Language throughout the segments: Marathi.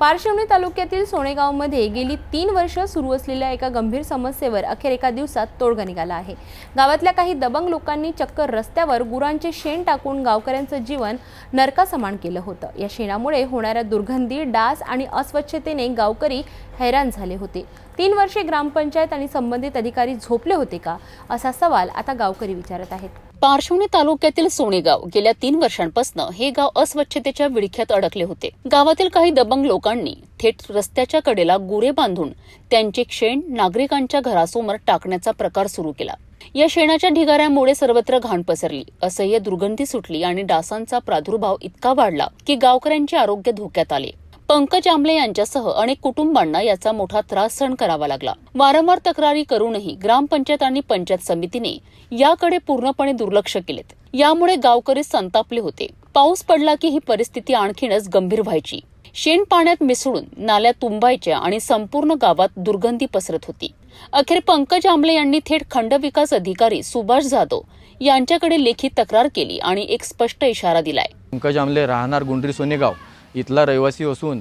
पारशिवनी तालुक्यातील सोनेगावमध्ये गेली तीन वर्ष सुरू असलेल्या एका गंभीर समस्येवर अखेर एका दिवसात तोडगा निघाला आहे. गावातल्या काही दबंग लोकांनी चक्क रस्त्यावर गुरांचे शेण टाकून गावकऱ्यांचं जीवन नरकासमान केलं होतं. या शेणामुळे होणाऱ्या दुर्गंधी डास आणि अस्वच्छतेने गावकरी हैराण झाले होते. तीन वर्षे ग्रामपंचायत आणि संबंधित अधिकारी झोपले होते का? असा सवाल आता गावकरी विचारत आहेत. पारशिवनी तालुक्यातील सोनेगाव गेल्या तीन वर्षांपासून हे गाव अस्वच्छतेच्या विळख्यात अडकले होते. गावातील काही दबंग लोकांनी थेट रस्त्याच्या कडेला गुरे बांधून त्यांचे शेण नागरिकांच्या घरासमोर टाकण्याचा प्रकार सुरू केला. या शेणाच्या ढिगाऱ्यामुळे सर्वत्र घाण पसरली. असह्य दुर्गंधी सुटली आणि डासांचा प्रादुर्भाव इतका वाढला की गावकऱ्यांचे आरोग्य धोक्यात आले. पंकज आमले यांच्यासह अनेक कुटुंबांना याचा मोठा त्रास सहन करावा लागला. वारंवार तक्रारी करूनही ग्रामपंचायत आणि पंचायत समितीने याकडे पूर्णपणे दुर्लक्ष केलेत. यामुळे गावकरी संतापले होते. पाऊस पडला की ही परिस्थिती आणखीनच गंभीर व्हायची. शेण पाण्यात मिसळून नाल्या तुंबायच्या आणि संपूर्ण गावात दुर्गंधी पसरत होती. अखेर पंकज आमले यांनी थेट खंड विकास अधिकारी सुभाष जाधव यांच्याकडे लेखी तक्रार केली आणि एक स्पष्ट इशारा दिलाय. पंकज आमले राहणार गुंडरी सोनेगाव. इथला रहिवासी असून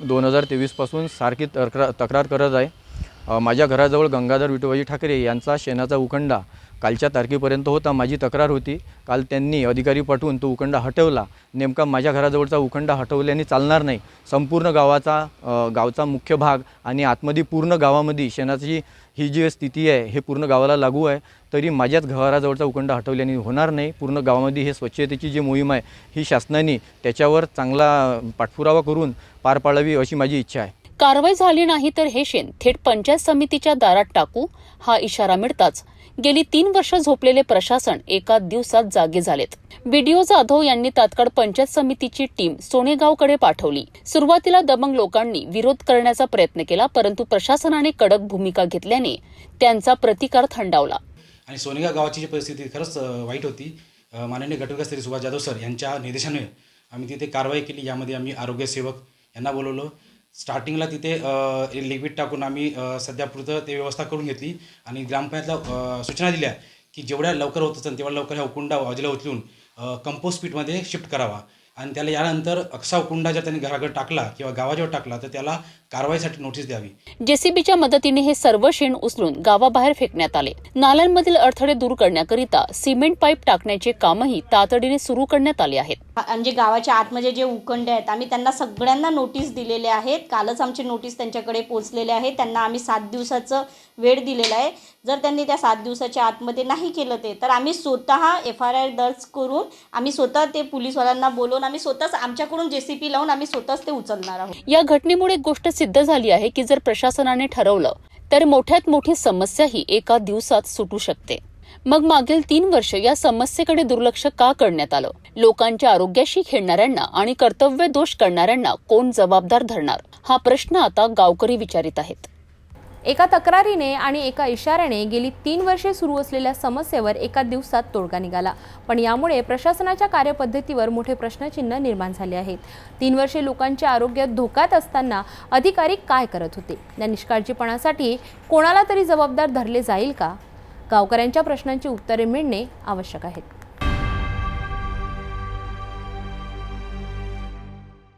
दोन हजार तेवीसपासून सारखी तक्रार तक्रार करत आहे. माझ्या घराजवळ गंगाधर विठोबाजी ठाकरे यांचा शेणाचा उखंडा कालच्या तारखेपर्यंत होता माझी तक्रार होती. काल त्यांनी अधिकारी पाठवून तो उखंडा हटवला. नेमका माझ्या घराजवळचा उखंडा हटवल्याने चालणार नाही. संपूर्ण गावाचा गावचा मुख्य भाग आणि आतमध्ये पूर्ण गावामध्ये शेणाची ही जी स्थिती आहे हे पूर्ण गावाला लागू आहे. तरी माझ्याच घराजवळचा उखंडा हटवल्याने होणार नाही. पूर्ण गावामध्ये हे स्वच्छतेची जी मोहीम आहे ही शासनाने त्याच्यावर चांगला पाठपुरावा करून पार पाडावी अशी माझी इच्छा आहे. कारवाई झाली नाही तर हे शेण थेट पंचायत समितीच्या दारात टाकू हा इशारा मिळताच गेली तीन वर्ष झोपलेले प्रशासन एका दिवसात जागे झालेत. बीडीओ जाधव यांनी तात्काळ पंचायत समितीची टीम सोनेगावकडे पाठवली. सुरुवातीला दबंग लोकांनी विरोध करण्याचा प्रयत्न केला परंतु प्रशासनाने कडक भूमिका घेतल्याने त्यांचा प्रतिकार थंडावला. आणि सोनेगाव गावाची जी परिस्थिती खरंच वाईट होती. माननीय गटविकासरी सुभाष जाधव सर यांच्या निर्देशाने आम्ही तिथे कारवाई केली यामध्ये आम्ही आरोग्य सेवक यांना बोलवलं. स्टार्टिंगला तिथे लिक्विड टाकून आम्ही सध्यापुरतं ते व्यवस्था करून घेतली. आणि ग्रामपंचायतला सूचना दिल्या की जेवढ्या लवकर होत असेल तेवढ्या लवकर ह्या उकुंडा बाजूला उचलून कंपोस्ट पीठमध्ये शिफ्ट करावा. आणि त्याला यानंतर अक्षा उकुंडा जर त्यांनी घराकडे टाकला किंवा गावाजवळ टाकला तर त्याला कारवाईसाठी नोटीस द्यावी. जेसीबीच्या मदतीने हे सर्व शेण उचलून गावाबाहेर फेकण्यात आले. नाल्यांमधील अडथळे दूर करण्याकरिता सिमेंट पाईप टाकण्याचे कामही तातडीने सुरू करण्यात आले आहेत. म्हणजे गावाच्या आतमध्ये जे उकंडे आहेत आम्ही त्यांना सगळ्यांना नोटीस दिलेले आहेत. कालच आमची नोटीस त्यांच्याकडे पोचलेले आहे त्यांना आम्ही सात दिवसाचं वेळ दिलेला आहे. जर त्यांनी त्या सात दिवसाच्या आतमध्ये नाही केलं ते तर आम्ही स्वतः एफ आर आय दर्ज करून आम्ही स्वतः ते पोलीसवाल्यांना बोलवून आम्ही स्वतःच आमच्याकडून जे सी पी लावून आम्ही स्वतःच ते उचलणार आहोत. या घटनेमुळे एक गोष्ट सिद्ध झाली आहे की जर प्रशासनाने ठरवलं तर मोठ्यात मोठी समस्याही एका दिवसात सुटू शकते. मग मागील तीन वर्ष या समस्येकडे दुर्लक्ष का करण्यात आलं? लोकांच्या आरोग्याशी खेळणाऱ्यांना आणि कर्तव्य दोष करणाऱ्यांना कोण जबाबदार धरणार? हा प्रश्न आता गावकरी विचारित आहेत. एका तक्रारीने आणि एका इशाऱ्याने गेली तीन वर्षे सुरू असलेल्या समस्येवर एका दिवसात तोडगा निघाला. पण यामुळे प्रशासनाच्या कार्यपद्धतीवर मोठे प्रश्नचिन्ह निर्माण झाले आहेत. तीन वर्षे लोकांचे आरोग्य धोक्यात असताना अधिकारी काय करत होते? या निष्काळजीपणासाठी कोणाला तरी जबाबदार धरले जाईल का? गावकऱ्यांच्या प्रश्नांची उत्तरे मिळणे आवश्यक आहेत.